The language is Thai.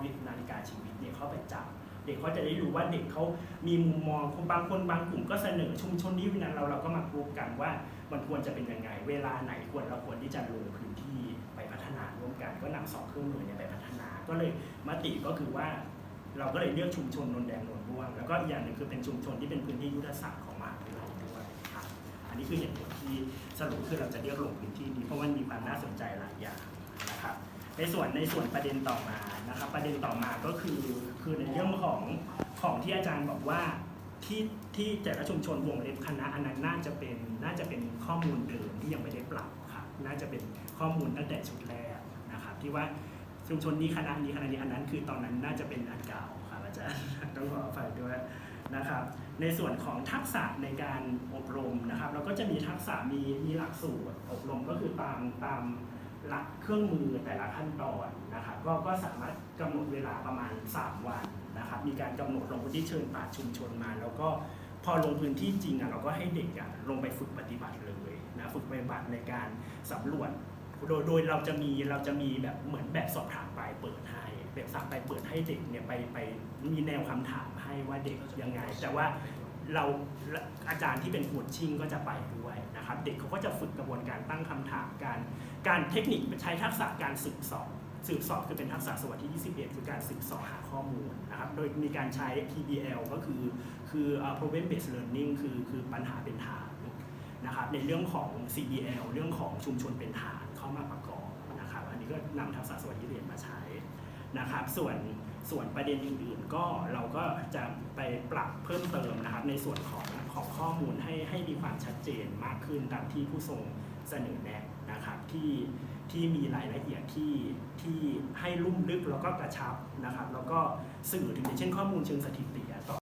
วินาฬิกาชีวิตเนี่ยเข้าไปจับ เด็กเขาจะได้รู้ว่าเด็กเขามีมุมมองบางคนบางกลุ่มก็เสนอชุมชนนี้วันนั้นเราเราก็มาพูดกันว่ามันควรจะเป็นยังไง เวลาไหนควรเราควรที่จะลงพื้นที่ไปพัฒนาร่วมกัน ก็นำสองเครื่องมือเนี่ยไปพัฒนา ก็เลยมติก็คือว่า เราก็เลยเลือกชุมชนนนแดงนนม่วงแล้วก็อีกอย่างหนึ่งคือเป็นชุมชนที่เป็นพื้นที่ยุทธศาสตร์ของมหาวิทยาลัยด้วยครับอันนี้คือเหตุผลที่สรุปคือเราจะเลือกลงพื้นที่นี้เพราะว่ามีความน่าสนใจหลายอย่าง ในส่วนในส่วนประเด็นต่อมานะครับ ประเด็นต่อมาก็คือคือในเรื่องของของที่อาจารย์บอกว่าที่ที่แต่ละชุมชนวงเล็บคณะอันนั้นน่าจะเป็นน่าจะเป็นข้อมูลเดิมที่ยังไม่ได้ปรับครับน่าจะเป็นข้อมูลตั้งแต่ชุดแรกนะครับ ที่ว่าชุมชนนี้คณะนี้คณะนี้อันนั้น คือตอนนั้นน่าจะเป็นอันเก่าครับอาจารย์ต้องขออภัยด้วยนะครับ ในส่วนของทักษะในการอบรมนะครับ เราก็จะมีทักษะมีมีหลักสูตรอบรมก็คือตามตาม หลักเครื่องมือแต่ละขั้นตอนนะครับก็ก็สามารถกำหนดเวลาประมาณ 3 วันนะครับ มีการกำหนดลงพื้นที่เชิญป่าชุมชนมา แล้วก็พอลงพื้นที่จริงอะเราก็ให้เด็กอะลงไปฝึกปฏิบัติเลยนะฝึกปฏิบัติในการสำรวจโดยโดยเราจะมีเราจะมีแบบเหมือนแบบสอบถามปลายเปิดให้แบบสอบปลายเปิดให้เด็กเนี่ยไปไปมีแนวคำถามให้ว่าเด็กยังไง แต่ว่าเราอาจารย์ที่เป็นโคชชิ่งก็จะไปด้วยนะครับ เด็กเขาก็จะฝึกกระบวนการตั้งคำถามการ การเทคนิคใช้ทักษะการสืบสอบสืบสอบคือเป็นทักษะสวัสดิ์ที่ 21 คือการสืบสอบหาข้อมูลนะครับ โดยมีการใช้ PBL ก็คือคือ problem based learning คือคือปัญหาเป็นฐานนะครับ ในเรื่องของ CBL เรื่องของชุมชนเป็นฐานเข้ามาประกอบนะครับ อันนี้ก็นำทักษะสวัสดิ์ที่เรียนมาใช้นะครับ ส่วนส่วนประเด็นอื่นๆก็เราก็จะไปปรับเพิ่มเติมนะครับในส่วนของ ของข้อมูลให้ให้มีความชัดเจนมากขึ้นตามที่ผู้ทรงเสนอแนะนะครับที่ที่มีรายละเอียดที่ที่ให้ลุ่มลึกแล้วก็กระชับนะครับแล้วก็สื่อถึงอย่างเช่นข้อมูลเชิงสถิติต่อ